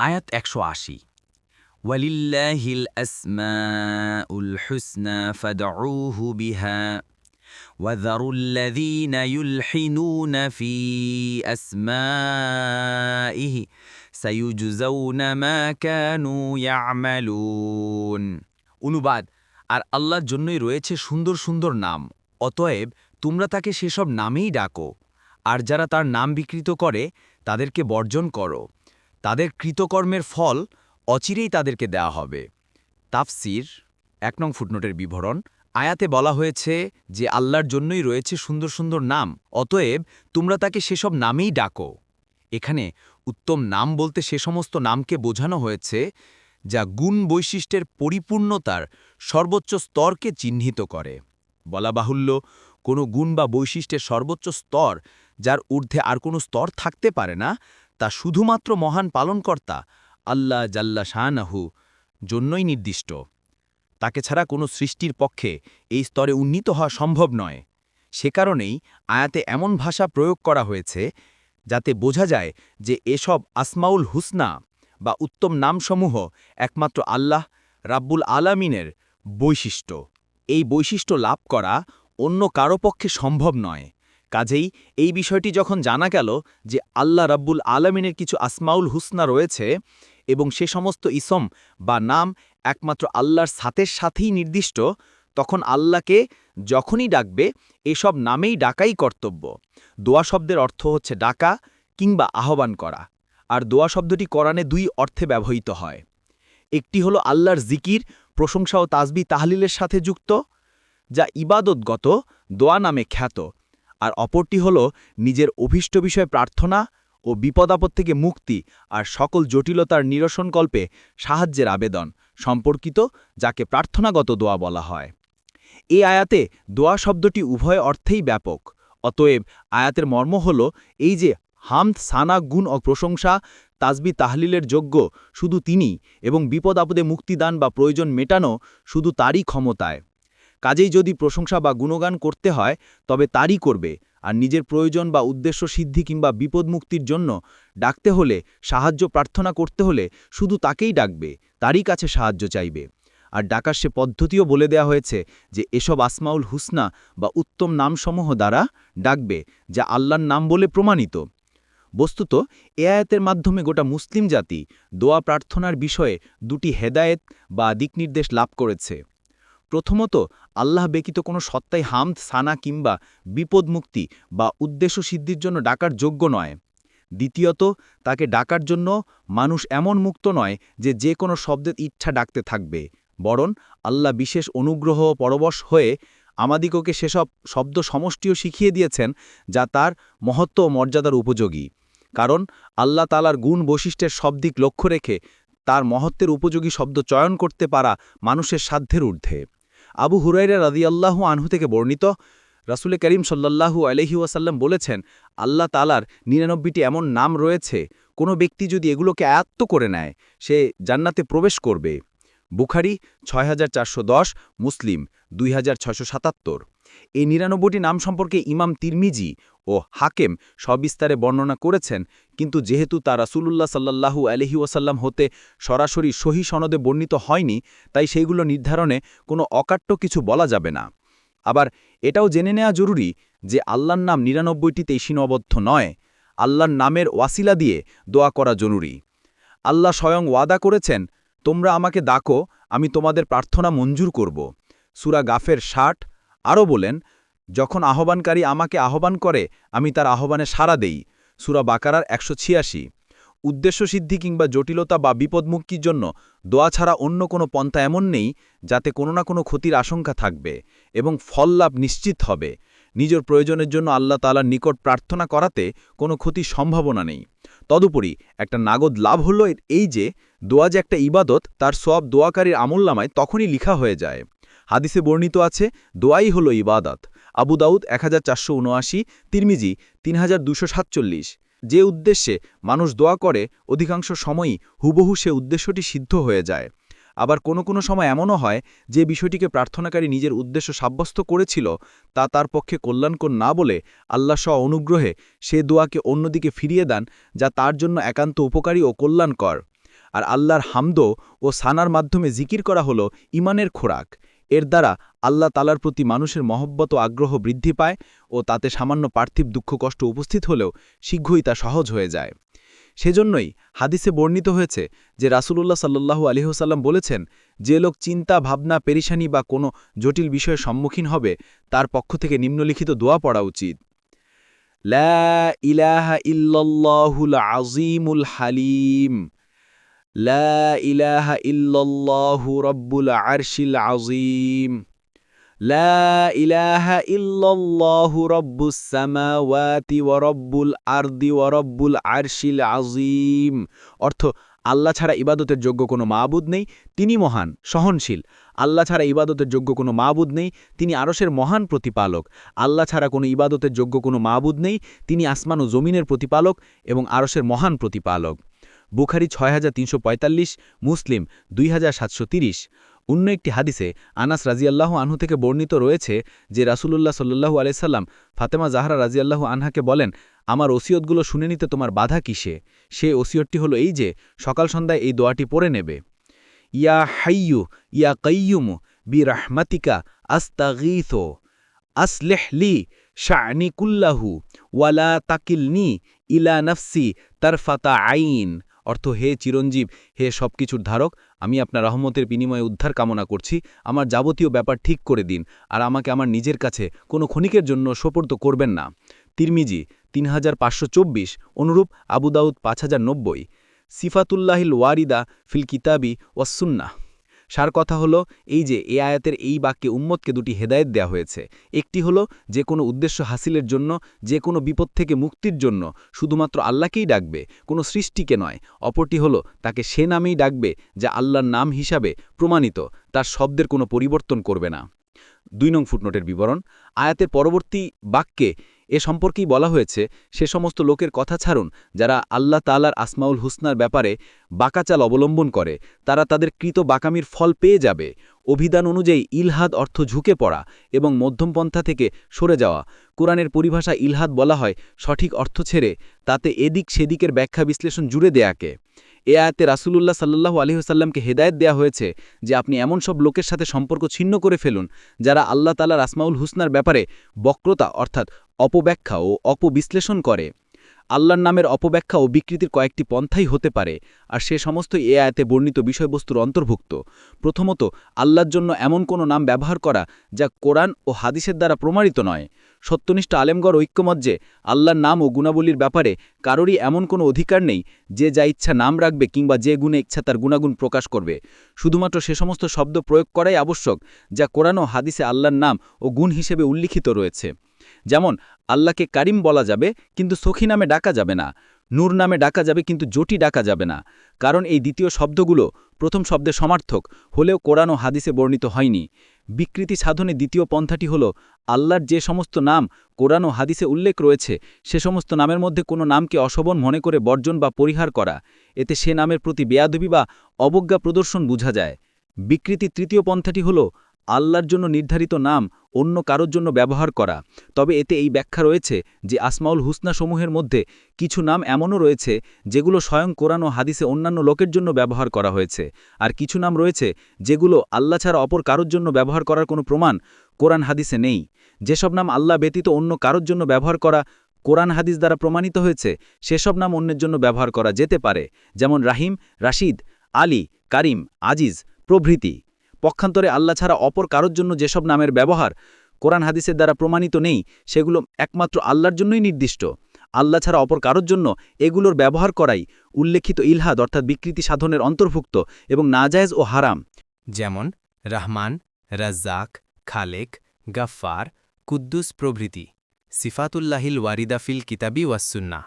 আয়াত একশো আশি ওয়ালিল্লাহিল আসমাউল হুসনা ফাদউহু বিহা وذروا الذين يلحنون في أسمائه سيجزون ما كانوا يعملون অনুবাদ আর আল্লাহর জন্যই রয়েছে সুন্দর সুন্দর নাম অতএব তোমরা তাকে সেসব নামেই ডাকো আর যারা তার নাম বিকৃত করে তাদেরকে বর্জন করো তাদের কৃতকর্মের ফল অচিরেই তাদেরকে দেয়া হবে। তাফসির, এক নং ফুটনোটের বিবরণ, আয়াতে বলা হয়েছে যে আল্লাহর জন্যই রয়েছে সুন্দর সুন্দর নাম, অতএব তোমরা তাকে সেসব নামেই ডাকো। এখানে উত্তম নাম বলতে সে সমস্ত নামকে বোঝানো হয়েছে যা গুণ বৈশিষ্ট্যের পরিপূর্ণতার সর্বোচ্চ স্তরকে চিহ্নিত করে। বলা বাহুল্য, কোনো গুণ বা বৈশিষ্ট্যের সর্বোচ্চ স্তর যার ঊর্ধ্বে আর কোনো স্তর থাকতে পারে না তা শুধুমাত্র মহান পালনকর্তা, আল্লাহ জাল্লা শাহনাহু, জন্যই নির্দিষ্ট। তাকে ছাড়া কোনো সৃষ্টির পক্ষে এই স্তরে উন্নীত হওয়া সম্ভব নয়। সে কারণেই আয়াতে এমন ভাষা প্রয়োগ করা হয়েছে, যাতে বোঝা যায় যে এসব আসমাউল হুসনা বা উত্তম নামসমূহ একমাত্র আল্লাহ রাব্বুল আলামিনের বৈশিষ্ট্য। এই বৈশিষ্ট্য লাভ করা অন্য কারও পক্ষে সম্ভব নয়। কাজেই এই বিষয়টি যখন জানা গেল যে আল্লাহ রাব্বুল আলামিনের কিছু আসমাউল হুসনা রয়েছে এবং সে সমস্ত ইসম বা নাম একমাত্র আল্লাহর সাথের সাথেই নির্দিষ্ট, তখন আল্লাহকে যখনই ডাকবে, এসব নামেই ডাকাই কর্তব্য। দোয়া শব্দের অর্থ হচ্ছে ডাকা কিংবা আহ্বান করা। আর দোয়া শব্দটি কোরআনে দুই অর্থে ব্যবহৃত হয়। একটি হলো আল্লাহর জিকির, প্রশংসা ও তাজবি তাহলিলের সাথে যুক্ত, যা ইবাদতগত, দোয়া নামে খ্যাত। আর অপরটি হল নিজের অভীষ্ট বিষয়ে প্রার্থনা ও বিপদাপদ থেকে মুক্তি আর সকল জটিলতার নিরসনকল্পে সাহায্যের আবেদন সম্পর্কিত, যাকে প্রার্থনাগত দোয়া বলা হয়। এই আয়াতে দোয়া শব্দটি উভয় অর্থেই ব্যাপক। অতএব আয়াতের মর্ম হল এই যে, হামদ, সানা, গুণ ও প্রশংসা তাজবি তাহলিলের যোগ্য শুধু তিনি এবং বিপদ আপদে মুক্তিদান বা প্রয়োজন মেটানো শুধু তারই ক্ষমতায়। কাজেই যদি প্রশংসা বা গুণগান করতে হয়, তবে তারই করবে। আর নিজের প্রয়োজন বা উদ্দেশ্য সিদ্ধি কিংবা বিপদ মুক্তির জন্য ডাকতে হলে, সাহায্য প্রার্থনা করতে হলে শুধু তাকেই ডাকবে, তারই কাছে সাহায্য চাইবে। আর ডাকার সে পদ্ধতিও বলে দেয়া হয়েছে যে, এসব আসমাউল হুসনা বা উত্তম নামসমূহ দ্বারা ডাকবে, যা আল্লাহর নাম বলে প্রমাণিত। বস্তুত, এ আয়াতের মাধ্যমে গোটা মুসলিম জাতি দোয়া প্রার্থনার বিষয়ে দুটি হেদায়েত বা দিকনির্দেশ লাভ করেছে। প্রথমত, আল্লাহ ব্যতীত কোনো সত্তাই হামদ, সানা কিংবা বিপদ মুক্তি বা উদ্দেশ্য সিদ্ধির জন্য ডাকার যোগ্য নয়। দ্বিতীয়ত, তাকে ডাকার জন্য মানুষ এমন মুক্ত নয় যে যে কোনো শব্দের ইচ্ছা ডাকতে থাকবে। বরং আল্লাহ বিশেষ অনুগ্রহ পরবশ হয়ে আমাদিগকে সেসব শব্দ সমষ্টিও শিখিয়ে দিয়েছেন যা তার মহত্ব ও মর্যাদার উপযোগী। কারণ আল্লাহ তালার গুণ বৈশিষ্ট্যের দিক লক্ষ্য রেখে তার মহত্বের উপযোগী শব্দ চয়ন করতে পারা মানুষের সাধ্যের ঊর্ধ্বে। আবু হুরাইরা রাদিয়াল্লাহু আনহু থেকে বর্ণিত, রাসুলে করিম সাল্লাল্লাহু আলহি ওয়াসাল্লাম বলেছেন, আল্লাহ তালার নিরানব্বইটি এমন নাম রয়েছে, কোনো ব্যক্তি যদি এগুলোকে আয়ত্ত করে নেয়, সে জান্নাতে প্রবেশ করবে। বুখারি ছয় হাজার চারশো দশ, মুসলিম দুই এই নিরানব্বইটি নাম সম্পর্কে ইমাম তিরমিজি ও হাকেম সবিস্তারে বর্ণনা করেছেন, কিন্তু যেহেতু তা রাসুলুল্লাহ সাল্লাহু আলহি ওয়াসাল্লাম হতে সরাসরি সহি সনদে বর্ণিত হয়নি, তাই সেইগুলো নির্ধারণে কোনো অকাট্য কিছু বলা যাবে না। আবার এটাও জেনে নেওয়া জরুরি যে আল্লাহর নাম নিরানব্বইটিতেই সীমাবদ্ধ নয়, আল্লাহর নামের ওয়াসিলা দিয়ে দোয়া করা জরুরি। আল্লাহ স্বয়ং ওয়াদা করেছেন, তোমরা আমাকে ডাকো, আমি তোমাদের প্রার্থনা মঞ্জুর করব। সুরা গাফের ষাট আরও বলেন, যখন আহ্বানকারী আমাকে আহ্বান করে, আমি তার আহ্বানে সাড়া দেই। সুরা বাকারার একশো ছিয়াশি। উদ্দেশ্য সিদ্ধি কিংবা জটিলতা বা বিপদমুক্তির জন্য দোয়া ছাড়া অন্য কোনো পন্থা এমন নেই যাতে কোনো না কোনো ক্ষতির আশঙ্কা থাকবে এবং ফল লাভ নিশ্চিত হবে। নিজের প্রয়োজনের জন্য আল্লাহ তালার নিকট প্রার্থনা করাতে কোনো ক্ষতির সম্ভাবনা নেই। তদুপরি একটা নাগদ লাভ হল এই যে, দোয়া যে একটা ইবাদত, তার সব দোয়াকারীর আমল্লামায় তখনই লিখা হয়ে যায়। হাদিসে বর্ণিত আছে, দোয়াই হল ইবাদত। আবু দাউদ এক হাজার চারশো উনআশি, তিরমিজি তিন হাজার দুশো সাতচল্লিশ। যে উদ্দেশ্যে মানুষ দোয়া করে, অধিকাংশ সময়ই হুবহু সে উদ্দেশ্যটি সিদ্ধ হয়ে যায়। আবার কোনো কোনো সময় এমনও হয়, যে বিষয়টিকে প্রার্থনাকারী নিজের উদ্দেশ্য সাব্যস্ত করেছিল, তা তার পক্ষে কল্যাণকর না বলে আল্লাহ স অনুগ্রহে সে দোয়াকে অন্যদিকে ফিরিয়ে দেন, যা তার জন্য একান্ত উপকারী ও কল্যাণকর। আর আল্লাহর হামদ ও সানার মাধ্যমে জিকির করা হলো ইমানের খোরাক। এর দ্বারা আল্লাহ তালার প্রতি মানুষের মহব্বত আগ্রহ বৃদ্ধি পায় ও তাতে সামান্য পার্থিব দুঃখ কষ্ট উপস্থিত হলেও শীঘ্রই তা সহজ হয়ে যায়। সেজন্যই হাদিসে বর্ণিত হয়েছে যে রাসূলুল্লাহ সাল্লাল্লাহু আলাইহি ওয়াসাল্লাম বলেছেন, যে লোক চিন্তা, ভাবনা, পেরিশানি বা কোনো জটিল বিষয়ের সম্মুখীন হবে, তার পক্ষ থেকে নিম্নলিখিত দোয়া পড়া উচিত। লা ইলাহা ইল্লাল্লাহুল আজিমুল হালিম। লা ইলাহা ইল্লাল্লাহু রব্বুল আরশিল আজিম লা ইলাহা ইল্লাল্লাহু রব্বুস সামাওয়াতি ওয়া রব্বুল আরদি ওয়া রব্বুল আরশিল আজিম অর্থ, আল্লাহ ছাড়া ইবাদতের যোগ্য কোনো মাবুদ নেই, তিনি মহান, সহনশীল। আল্লাহ ছাড়া ইবাদতের যোগ্য কোনো মাবুদ নেই, তিনি আরশের মহান প্রতিপালক। আল্লাহ ছাড়া কোনো ইবাদতের যোগ্য কোনো মাবুদ নেই, তিনি আসমান ও জমিনের প্রতিপালক এবং আরশের মহান প্রতিপালক। বুখারি ছয় হাজার তিনশো পঁয়তাল্লিশ, মুসলিম দুই অন্য একটি হাদিসে আনাস রাজিয়াল্লাহু আনহু থেকে বর্ণিত রয়েছে যে রাসূলুল্লাহ সাল্লাল্লাহু আলাইহি সাল্লাম ফাতেমা জাহরা রাজিয়াল্লাহু আনহাকে বলেন, আমার ওসিয়তগুলো শুনে নিতে তোমার বাধা কিসে? সে ওসিয়তটি হলো এই যে, সকাল সন্ধ্যায় এই দোয়াটি পড়ে নেবে। ইয়া হাইয়ু, ইয়া কাইয়ুমু, বি রাহমাতিকা আস্তাগীথো আসলেহ লি শানি কুল্লাহু ওয়ালা তাকিলনি ইলা নফসি তারফাতা আইন। অর্থ, হে চিরঞ্জীব, হে সব কিছুর ধারক, আমি আপনার রহমতের বিনিময়ে উদ্ধার কামনা করছি। আমার যাবতীয় ব্যাপার ঠিক করে দিন, আর আমাকে আমার নিজের কাছে কোনো ক্ষণিকের জন্য সোপর্দ করবেন না। তিরমিজি তিন হাজার পাঁচশো চব্বিশ, অনুরূপ আবুদাউদ পাঁচ হাজার নব্বই। সিফাতুল্লাহিল ওয়ারিদা ফিল কিতাবি ওয়াসুন্না সার কথা হলো, এই যে এ আয়াতের এই বাক্যে উম্মতকে দুটি হেদায়েত দেয়া হয়েছে। একটি হলো, যে কোনো উদ্দেশ্য হাসিলের জন্য, যে কোনো বিপদ থেকে মুক্তির জন্য, শুধুমাত্র আল্লাহকেই ডাকবে, কোনো সৃষ্টিকে নয়। অপরটি হলো, তাকে সে নামেই ডাকবে, যা আল্লাহর নাম হিসাবে প্রমাণিত, তার শব্দের কোনো পরিবর্তন করবে না। দুই নং ফুটনোটের বিবরণ, আয়াতের পরবর্তী বাক্যে এ সম্পর্কেই বলা হয়েছে, সে সমস্ত লোকের কথা ছাড়ুন যারা আল্লাহ তালার আসমাউল হুসনার ব্যাপারে বাঁকাচাল অবলম্বন করে, তারা তাদের কৃত বাকামির ফল পেয়ে যাবে। অভিধান অনুযায়ী ইলহাদ অর্থ ঝুঁকে পড়া এবং মধ্যমপন্থা থেকে সরে যাওয়া। কোরআনের পরিভাষা ইলহাদ বলা হয় সঠিক অর্থ ছেড়ে, তাতে এদিক সেদিকের ব্যাখ্যা বিশ্লেষণ জুড়ে দেয়াকে। এ আয়াতে রাসুলুল্লাহ সাল্লাহু আলহিহাসাল্লামকে হেদায়ত দেয়া হয়েছে যে আপনি এমন সব লোকের সাথে সম্পর্ক ছিন্ন করে ফেলুন, যারা আল্লাহ তালা রাসমাউল হুসনার ব্যাপারে বক্রতা অর্থাৎ অপব্যাখ্যা ও অপবিশ্লেষণ করে। আল্লাহর নামের অপব্যাখ্যা ও বিকৃতির কয়েকটি পন্থাই হতে পারে, আর সে সমস্ত এ আয়াতে বর্ণিত বিষয়বস্তুর অন্তর্ভুক্ত। প্রথমত, আল্লাহর জন্য এমন কোনো নাম ব্যবহার করা যা কোরআন ও হাদিসের দ্বারা প্রমাণিত নয়। সত্যনিষ্ঠ আলেমগড় ঐক্যমত যে আল্লাহর নাম ও গুণাবলীর ব্যাপারে কারোরই এমন কোনো অধিকার নেই যে যা ইচ্ছা নাম রাখবে কিংবা যে গুণে ইচ্ছা তার গুণাগুণ প্রকাশ করবে। শুধুমাত্র সে সমস্ত শব্দ প্রয়োগ করাই আবশ্যক যা কোরআন ও হাদিসে আল্লাহর নাম ও গুণ হিসেবে উল্লিখিত রয়েছে। যেমন, আল্লাহকে কারিম বলা যাবে, কিন্তু সখী নামে ডাকা যাবে না। নূর নামে ডাকা যাবে, কিন্তু জটি ডাকা যাবে না। কারণ এই দ্বিতীয় শব্দগুলো প্রথম শব্দে সমার্থক, হলেও কোরআন ও হাদিসে বর্ণিত হয়নি। বিকৃতি সাধনে দ্বিতীয় পন্থাটি হল, আল্লাহর যে সমস্ত নাম কোরআন ও হাদিসে উল্লেখ রয়েছে, সে সমস্ত নামের মধ্যে কোনো নামকে অশোভন মনে করে বর্জন বা পরিহার করা। এতে সে নামের প্রতি বেয়াদবি বা অবজ্ঞা প্রদর্শন বোঝা যায়। বিকৃতি তৃতীয় পন্থাটি হল আল্লাহর জন্য নির্ধারিত নাম অন্য কারোর জন্য ব্যবহার করা। তবে এতে এই ব্যাখ্যা রয়েছে যে আসমাউল হুসনা সমূহের মধ্যে কিছু নাম এমনও রয়েছে যেগুলো স্বয়ং কোরআন ও হাদিসে অন্যান্য লোকের জন্য ব্যবহার করা হয়েছে। আর কিছু নাম রয়েছে যেগুলো আল্লাহ ছাড়া অপর কারোর জন্য ব্যবহার করার কোনো প্রমাণ কোরআন হাদিসে নেই। যেসব নাম আল্লাহ ব্যতীত অন্য কারোর জন্য ব্যবহার করা কোরআন হাদিস দ্বারা প্রমাণিত হয়েছে, সেসব নাম অন্যের জন্য ব্যবহার করা যেতে পারে। যেমন রাহিম, রাশিদ, আলী, কারিম, আজিজ প্রভৃতি। পক্ষান্তরে আল্লাহ ছাড়া অপর কারোর জন্য যেসব নামের ব্যবহার কোরআন হাদিসের দ্বারা প্রমাণিত নেই সেগুলো একমাত্র আল্লাহর জন্যই নির্দিষ্ট। আল্লাহ ছাড়া অপর কারোর জন্য এগুলোর ব্যবহার করাই উল্লেখিত ইলহাদ অর্থাৎ বিকৃতি সাধনের অন্তর্ভুক্ত এবং নাজায়েজ ও হারাম। যেমন রহমান রাজ্জাক খালেক গাফফার কুদ্দুস প্রভৃতি। সিফাতুল্লাহিল ওয়ারিদাফিল কিতাবি ওয়াসুন্না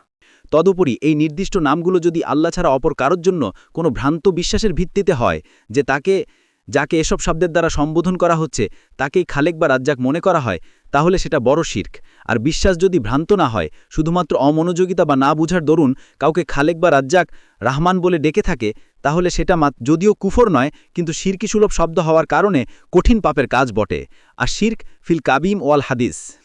তদুপরি এই নির্দিষ্ট নামগুলো যদি আল্লাহ ছাড়া অপর কারোর জন্য কোনো ভ্রান্ত বিশ্বাসের ভিত্তিতে হয় যে তাকে যাকে এসব শব্দের দ্বারা সম্বোধন করা হচ্ছে, তাকেই খালেক বা রাজ্জাক মনে করা হয়, তাহলে সেটা বড় শির্ক। আর বিশ্বাস যদি ভ্রান্ত না হয়, শুধুমাত্র অমনোযোগিতা বা না বুঝার দরুন কাউকে খালেক বা রাজ্জাক রাহমান বলে ডেকে থাকে, তাহলে সেটা মাত যদিও কুফর নয়, কিন্তু শির্কি সুলভ শব্দ হওয়ার কারণে কঠিন পাপের কাজ বটে। আর শির্ক ফিল কাবিম ওয়াল হাদিস।